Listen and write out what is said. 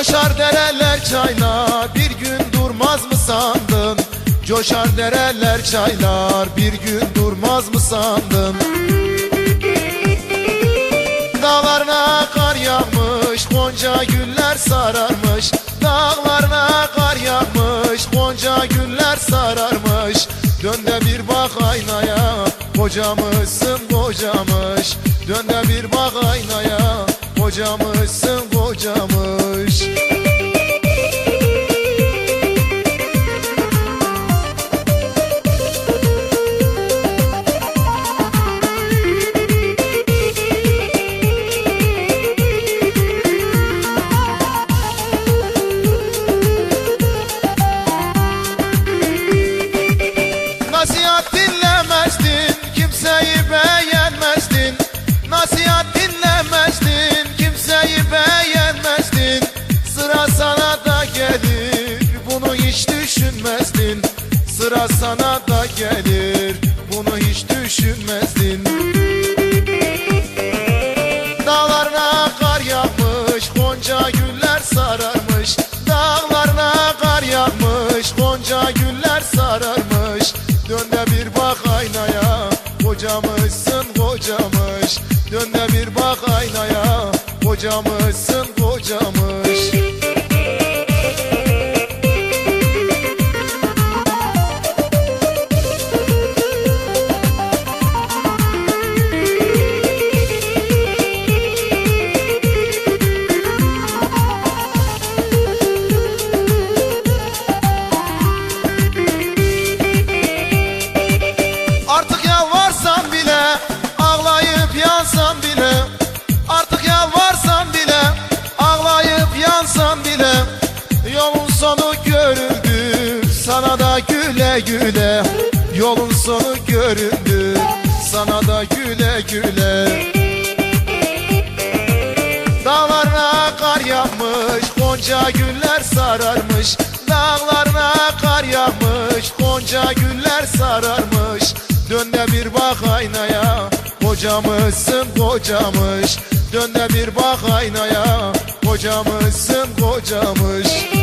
Coşar dereler çaylar Bir gün durmaz mı sandın? Coşar dereler çaylar Bir gün durmaz mı sandın? Dağlarına kar yağmış Gonca güller sararmış. Dağlarına kar yağmış Gonca güller sararmış. Dön de bir bak aynaya Kocamışsın kocamış Dön de bir bak aynaya Kocamışsın kocamış News. Sıra sana da gelir, bunu hiç düşünmezdin. Dağlarına kar yağmış, gonca güller sararmış. Dağlarına kar yağmış, gonca güller sararmış. Dön de bir bak aynaya, kocamışsın kocamış Dön de bir bak aynaya, kocamışsın kocamış Sana da güle güle Yolun sonu göründü. Sana da güle güle. Dağlarına kar yağmış Gonca güller sararmış. Dağlarına kar yağmış Gonca güller sararmış. Dön de bir bak aynaya Kocamışsın kocamış. Dön de bir bak aynaya Kocamışsın kocamış